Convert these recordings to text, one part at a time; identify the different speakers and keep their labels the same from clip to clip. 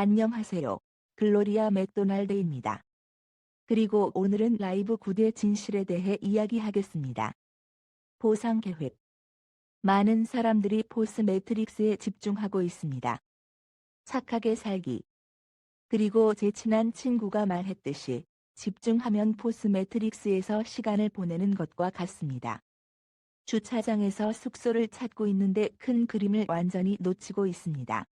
Speaker 1: 안녕하세요. 글로리아 맥도날드입니다. 그리고 오늘은 라이브 구대 진실에 대해 이야기하겠습니다. 보상 계획. 많은 사람들이 포스 매트릭스에 집중하고 있습니다. 착하게 살기. 그리고 제 친한 친구가 말했듯이 집중하면 포스 매트릭스에서 시간을 보내는 것과 같습니다. 주차장에서 숙소를 찾고 있는데 큰 그림을 완전히 놓치고 있습니다.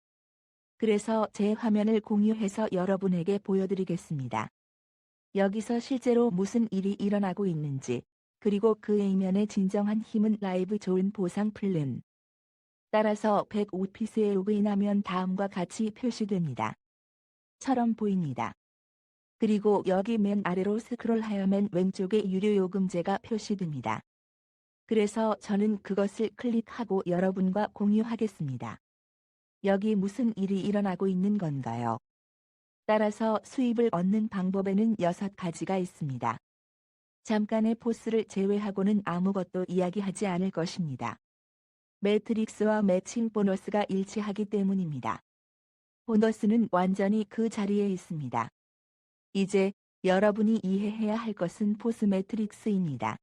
Speaker 1: 그래서 제 화면을 공유해서 여러분에게 보여드리겠습니다. 여기서 실제로 무슨 일이 일어나고 있는지, 그리고 그 이면의 진정한 힘은 라이브 좋은 보상 플랜. 따라서 105피스에 로그인하면 다음과 같이 표시됩니다. 처럼 보입니다. 그리고 여기 맨 아래로 스크롤하여면 왼쪽에 유료 요금제가 표시됩니다. 그래서 저는 그것을 클릭하고 여러분과 공유하겠습니다. 여기 무슨 일이 일어나고 있는 건가요? 따라서 수입을 얻는 방법에는 여섯 가지가 있습니다. 잠깐의 포스를 제외하고는 아무것도 이야기하지 않을 것입니다. 매트릭스와 매칭 보너스가 일치하기 때문입니다. 보너스는 완전히 그 자리에 있습니다. 이제 여러분이 이해해야 할 것은 포스 매트릭스입니다.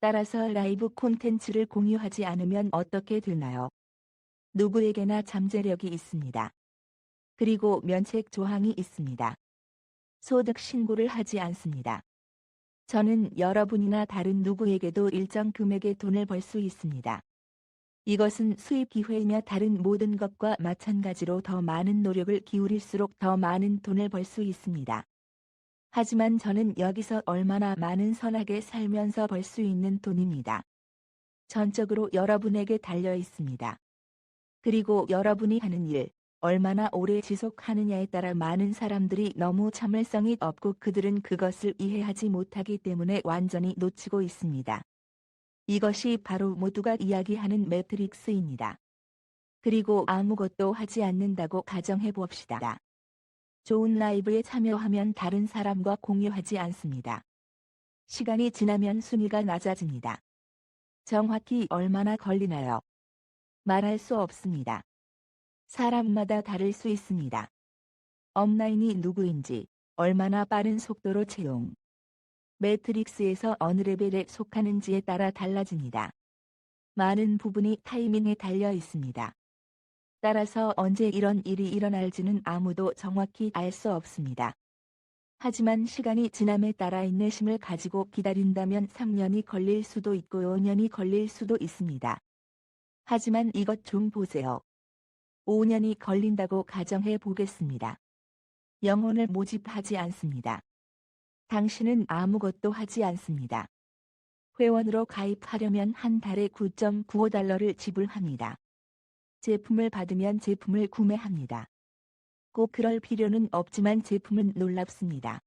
Speaker 1: 따라서 라이브 콘텐츠를 공유하지 않으면 어떻게 되나요? 누구에게나 잠재력이 있습니다. 그리고 면책 조항이 있습니다. 소득 신고를 하지 않습니다. 저는 여러분이나 다른 누구에게도 일정 금액의 돈을 벌 수 있습니다. 이것은 수입 기회이며 다른 모든 것과 마찬가지로 더 많은 노력을 기울일수록 더 많은 돈을 벌 수 있습니다. 하지만 저는 여기서 얼마나 많은 선하게 살면서 벌 수 있는 돈입니다. 전적으로 여러분에게 달려 있습니다. 그리고 여러분이 하는 일, 얼마나 오래 지속하느냐에 따라 많은 사람들이 너무 참을성이 없고 그들은 그것을 이해하지 못하기 때문에 완전히 놓치고 있습니다. 이것이 바로 모두가 이야기하는 매트릭스입니다. 그리고 아무것도 하지 않는다고 가정해 봅시다. 좋은 라이브에 참여하면 다른 사람과 공유하지 않습니다. 시간이 지나면 순위가 낮아집니다. 정확히 얼마나 걸리나요? 말할 수 없습니다. 사람마다 다를 수 있습니다. 업라인이 누구인지, 얼마나 빠른 속도로 채용, 매트릭스에서 어느 레벨에 속하는지에 따라 달라집니다. 많은 부분이 타이밍에 달려 있습니다. 따라서 언제 이런 일이 일어날지는 아무도 정확히 알 수 없습니다. 하지만 시간이 지남에 따라 인내심을 가지고 기다린다면 3년이 걸릴 수도 있고 5년이 걸릴 수도 있습니다. 하지만 이것 좀 보세요. 5년이 걸린다고 가정해 보겠습니다. 영혼을 모집하지 않습니다. 당신은 아무것도 하지 않습니다. 회원으로 가입하려면 한 달에 9.95달러를 지불합니다. 제품을 받으면 제품을 구매합니다. 꼭 그럴 필요는 없지만 제품은 놀랍습니다.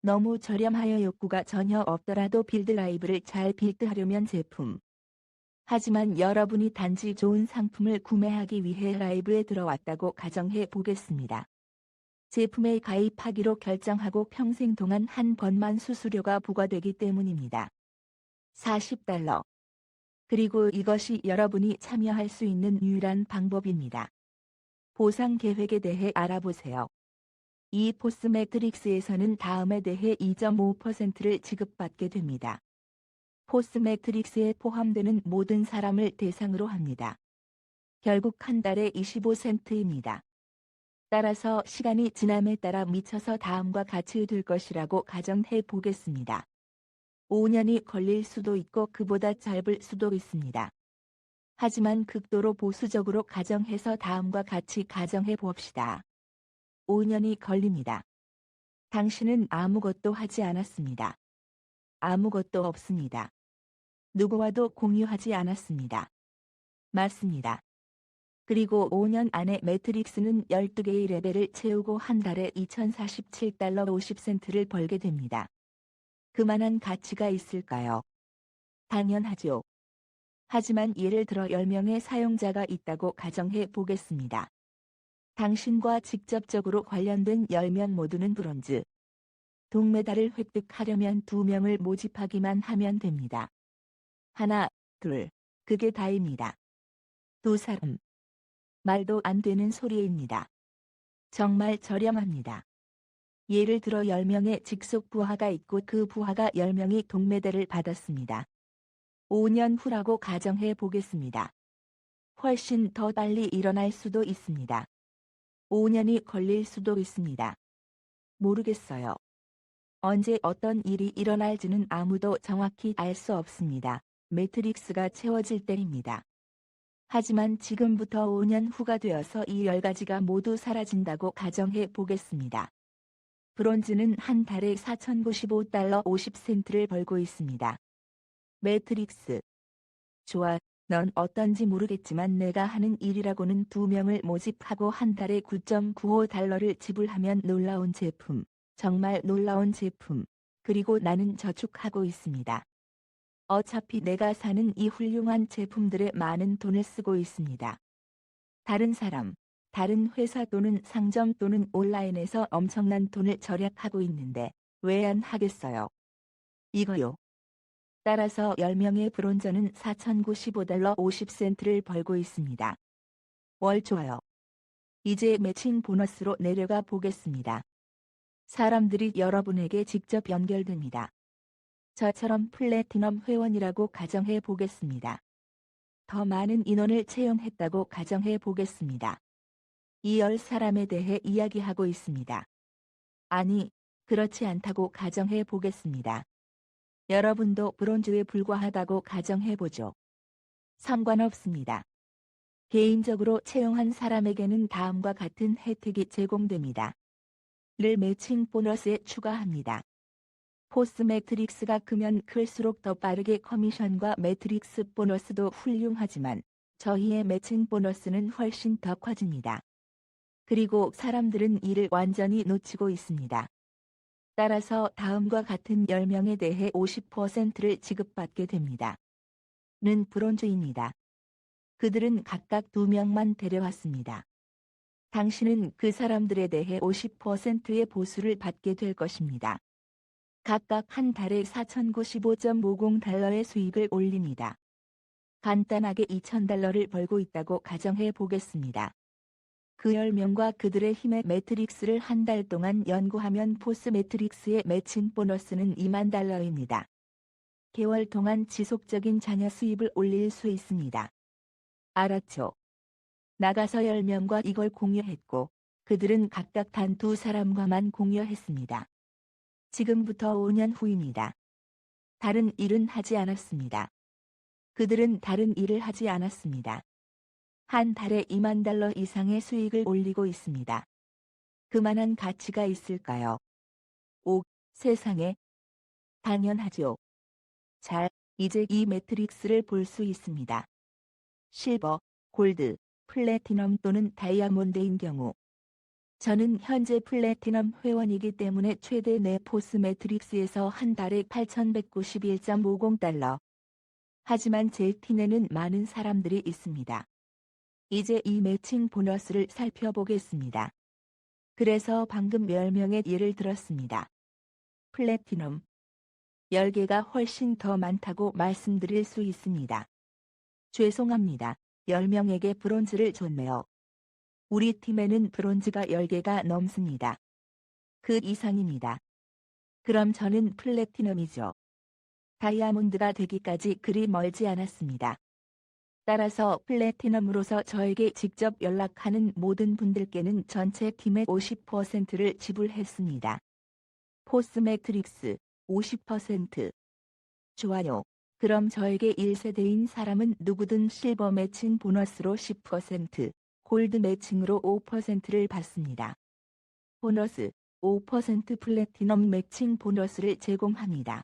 Speaker 1: 너무 저렴하여 욕구가 전혀 없더라도 빌드 라이브를 잘 빌드하려면 제품. 하지만 여러분이 단지 좋은 상품을 구매하기 위해 라이브에 들어왔다고 가정해 보겠습니다. 제품에 가입하기로 결정하고 평생 동안 한 번만 수수료가 부과되기 때문입니다. 40달러. 그리고 이것이 여러분이 참여할 수 있는 유일한 방법입니다. 보상 계획에 대해 알아보세요. 이 포스 매트릭스에서는 다음에 대해 2.5%를 지급받게 됩니다. 포스 매트릭스에 포함되는 모든 사람을 대상으로 합니다. 결국 한 달에 25센트입니다. 따라서 시간이 지남에 따라 미쳐서 다음과 같이 될 것이라고 가정해 보겠습니다. 5년이 걸릴 수도 있고 그보다 짧을 수도 있습니다. 하지만 극도로 보수적으로 가정해서 다음과 같이 가정해 봅시다. 5년이 걸립니다. 당신은 아무것도 하지 않았습니다. 아무것도 없습니다. 누구와도 공유하지 않았습니다. 맞습니다. 그리고 5년 안에 매트릭스는 12개의 레벨을 채우고 한 달에 2047달러 50센트를 벌게 됩니다. 그만한 가치가 있을까요? 당연하죠. 하지만 예를 들어 10명의 사용자가 있다고 가정해 보겠습니다. 당신과 직접적으로 관련된 10명 모두는 브론즈. 동메달을 획득하려면 2명을 모집하기만 하면 됩니다. 하나, 둘, 그게 다입니다. 두 사람. 말도 안 되는 소리입니다. 정말 저렴합니다. 예를 들어 10명의 직속 부하가 있고 그 부하가 10명이 동메달을 받았습니다. 5년 후라고 가정해 보겠습니다. 훨씬 더 빨리 일어날 수도 있습니다. 5년이 걸릴 수도 있습니다. 모르겠어요. 언제 어떤 일이 일어날지는 아무도 정확히 알 수 없습니다. 매트릭스가 채워질 때입니다. 하지만 지금부터 5년 후가 되어서 이 10가지가 모두 사라진다고 가정해 보겠습니다. 브론즈는 한 달에 4,095달러 50센트를 벌고 있습니다. 매트릭스. 좋아, 넌 어떤지 모르겠지만 내가 하는 일이라고는 두 명을 모집하고 한 달에 9.95달러를 지불하면 놀라운 제품, 정말 놀라운 제품, 그리고 나는 저축하고 있습니다. 어차피 내가 사는 이 훌륭한 제품들에 많은 돈을 쓰고 있습니다. 다른 사람, 다른 회사 또는 상점 또는 온라인에서 엄청난 돈을 절약하고 있는데 왜 안 하겠어요? 이거요. 따라서 10명의 브론저는 4,095달러 50센트를 벌고 있습니다. 월 좋아요. 이제 매칭 보너스로 내려가 보겠습니다. 사람들이 여러분에게 직접 연결됩니다. 저처럼 플래티넘 회원이라고 가정해 보겠습니다. 더 많은 인원을 채용했다고 가정해 보겠습니다. 이열 사람에 대해 이야기하고 있습니다. 아니, 그렇지 않다고 가정해 보겠습니다. 여러분도 브론즈에 불과하다고 가정해 보죠. 상관없습니다. 개인적으로 채용한 사람에게는 다음과 같은 혜택이 제공됩니다. 를 매칭 보너스에 추가합니다. 포스 매트릭스가 크면 클수록 더 빠르게 커미션과 매트릭스 보너스도 훌륭하지만 저희의 매칭 보너스는 훨씬 더 커집니다. 그리고 사람들은 이를 완전히 놓치고 있습니다. 따라서 다음과 같은 10명에 대해 50%를 지급받게 됩니다. 는 브론즈입니다. 그들은 각각 2명만 데려왔습니다. 당신은 그 사람들에 대해 50%의 보수를 받게 될 것입니다. 각각 한 달에 4,095.50달러의 수익을 올립니다. 간단하게 2,000달러를 벌고 있다고 가정해 보겠습니다. 그 10명과 그들의 힘의 매트릭스를 한 달 동안 연구하면 포스 매트릭스의 매칭 보너스는 2만 달러입니다. 개월 동안 지속적인 자녀 수입을 올릴 수 있습니다. 알았죠? 나가서 10명과 이걸 공유했고 그들은 각각 단 두 사람과만 공유했습니다. 지금부터 5년 후입니다. 다른 일은 하지 않았습니다. 그들은 다른 일을 하지 않았습니다. 한 달에 2만 달러 이상의 수익을 올리고 있습니다. 그만한 가치가 있을까요? 오, 세상에. 당연하죠. 잘, 이제 이 매트릭스를 볼 수 있습니다. 실버, 골드, 플래티넘 또는 다이아몬드인 경우 저는 현재 플래티넘 회원이기 때문에 최대 내 포스 매트릭스에서 한 달에 8,191.50달러. 하지만 제 팀에는 많은 사람들이 있습니다. 이제 이 매칭 보너스를 살펴보겠습니다. 그래서 방금 10명의 예를 들었습니다. 플래티넘 10개가 훨씬 더 많다고 말씀드릴 수 있습니다. 죄송합니다. 10명에게 브론즈를 줬네요. 우리 팀에는 브론즈가 10개가 넘습니다. 그 이상입니다. 그럼 저는 플래티넘이죠. 다이아몬드가 되기까지 그리 멀지 않았습니다. 따라서 플래티넘으로서 저에게 직접 연락하는 모든 분들께는 전체 팀의 50%를 지불했습니다. 포스 매트릭스 50% 좋아요. 그럼 저에게 1세대인 사람은 누구든 실버 매칭 보너스로 10%, 골드 매칭으로 5%를 받습니다. 보너스 5% 플래티넘 매칭 보너스를 제공합니다.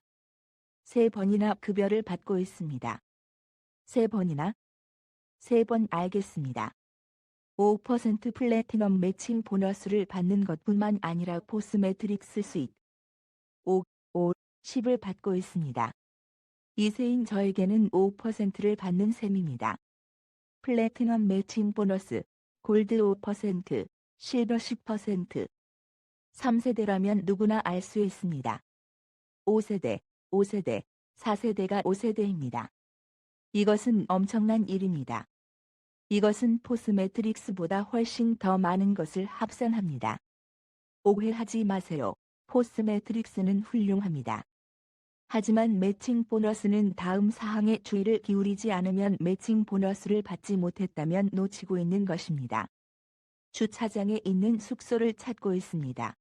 Speaker 1: 세 번이나 급여를 받고 있습니다. 세 번이나 세 번 알겠습니다. 5% 플래티넘 매칭 보너스를 받는 것뿐만 아니라 포스 매트릭스 수익 5, 5, 10을 받고 있습니다. 2세인 저에게는 5%를 받는 셈입니다. 플래티넘 매칭 보너스, 골드 5%, 실버 10%. 3세대라면 누구나 알 수 있습니다. 5세대, 5세대, 4세대가 5세대입니다. 이것은 엄청난 일입니다. 이것은 포스 매트릭스보다 훨씬 더 많은 것을 합산합니다. 오해하지 마세요. 포스 매트릭스는 훌륭합니다. 하지만 매칭 보너스는 다음 사항에 주의를 기울이지 않으면 매칭 보너스를 받지 못했다면 놓치고 있는 것입니다. 주차장에 있는 숙소를 찾고 있습니다.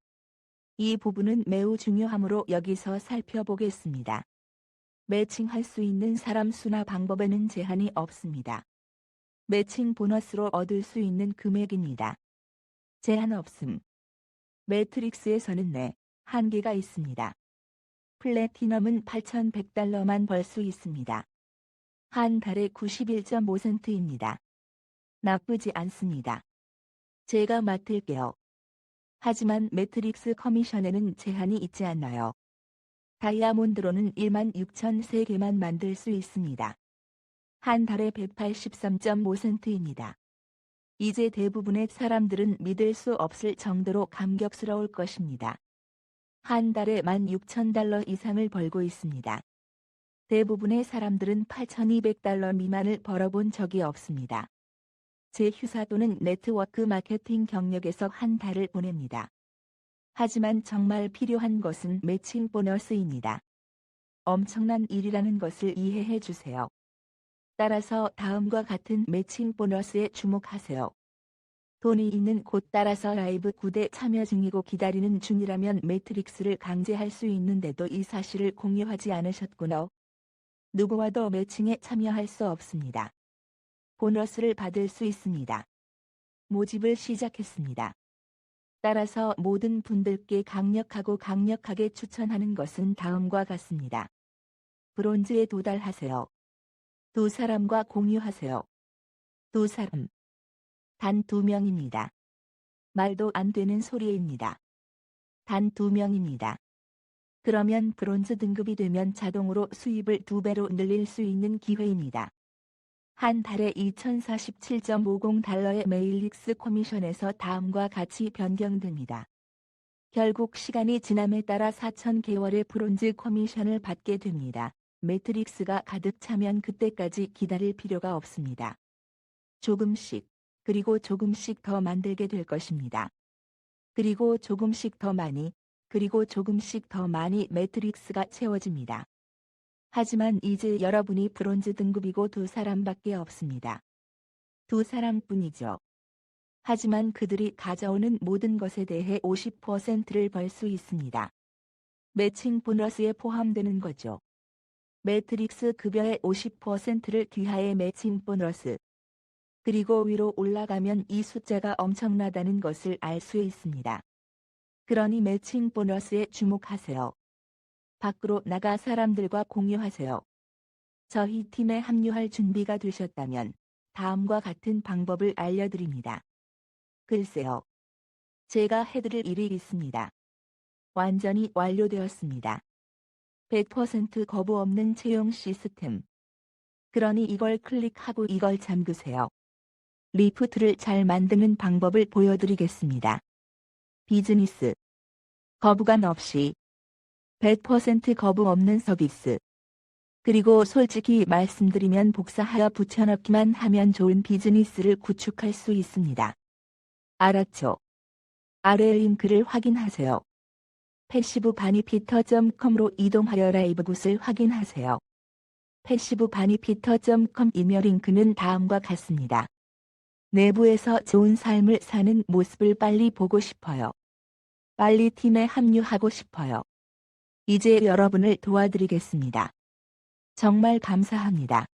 Speaker 1: 이 부분은 매우 중요하므로 여기서 살펴보겠습니다. 매칭할 수 있는 사람 수나 방법에는 제한이 없습니다. 매칭 보너스로 얻을 수 있는 금액입니다. 제한 없음. 매트릭스에서는 네, 한계가 있습니다. 플래티넘은 8,100달러만 벌 수 있습니다. 한 달에 91.5센트입니다. 나쁘지 않습니다. 제가 맡을게요. 하지만 매트릭스 커미션에는 제한이 있지 않나요? 다이아몬드로는 1만 6천 3개만 만들 수 있습니다. 한 달에 183.5센트입니다. 이제 대부분의 사람들은 믿을 수 없을 정도로 감격스러울 것입니다. 한 달에 16,000달러 이상을 벌고 있습니다. 대부분의 사람들은 8,200달러 미만을 벌어본 적이 없습니다. 제 휴사 또는 네트워크 마케팅 경력에서 한 달을 보냅니다. 하지만 정말 필요한 것은 매칭 보너스입니다. 엄청난 일이라는 것을 이해해 주세요. 따라서 다음과 같은 매칭 보너스에 주목하세요. 돈이 있는 곳 따라서 라이브 9대 참여 중이고 기다리는 중이라면 매트릭스를 강제할 수 있는데도 이 사실을 공유하지 않으셨구나. 누구와도 매칭에 참여할 수 없습니다. 보너스를 받을 수 있습니다. 모집을 시작했습니다. 따라서 모든 분들께 강력하고 강력하게 추천하는 것은 다음과 같습니다. 브론즈에 도달하세요. 두 사람과 공유하세요. 두 사람. 단 두 명입니다. 말도 안 되는 소리입니다. 단 두 명입니다. 그러면 브론즈 등급이 되면 자동으로 수입을 두 배로 늘릴 수 있는 기회입니다. 한 달에 2047.50달러의 메일릭스 커미션에서 다음과 같이 변경됩니다. 결국 시간이 지남에 따라 4,000개월의 브론즈 커미션을 받게 됩니다. 매트릭스가 가득 차면 그때까지 기다릴 필요가 없습니다. 조금씩, 그리고 조금씩 더 만들게 될 것입니다. 그리고 조금씩 더 많이, 그리고 조금씩 더 많이 매트릭스가 채워집니다. 하지만 이제 여러분이 브론즈 등급이고 두 사람밖에 없습니다. 두 사람뿐이죠. 하지만 그들이 가져오는 모든 것에 대해 50%를 벌 수 있습니다. 매칭 보너스에 포함되는 거죠. 매트릭스 급여의 50%를 귀하의 매칭 보너스. 그리고 위로 올라가면 이 숫자가 엄청나다는 것을 알 수 있습니다. 그러니 매칭 보너스에 주목하세요. 밖으로 나가 사람들과 공유하세요. 저희 팀에 합류할 준비가 되셨다면 다음과 같은 방법을 알려드립니다. 글쎄요. 제가 해드릴 일이 있습니다. 완전히 완료되었습니다. 100% 거부 없는 채용 시스템. 그러니 이걸 클릭하고 이걸 잠그세요. 리프트를 잘 만드는 방법을 보여드리겠습니다. 비즈니스. 거부감 없이 100% 거부 없는 서비스. 그리고 솔직히 말씀드리면 복사하여 붙여넣기만 하면 좋은 비즈니스를 구축할 수 있습니다. 알았죠? 아래 링크를 확인하세요. 패시브 바니피터.com으로 이동하여 라이브 굿을 확인하세요. 패시브 바니피터.com 이메 링크는 다음과 같습니다. 내부에서 좋은 삶을 사는 모습을 빨리 보고 싶어요. 빨리 팀에 합류하고 싶어요. 이제 여러분을 도와드리겠습니다. 정말 감사합니다.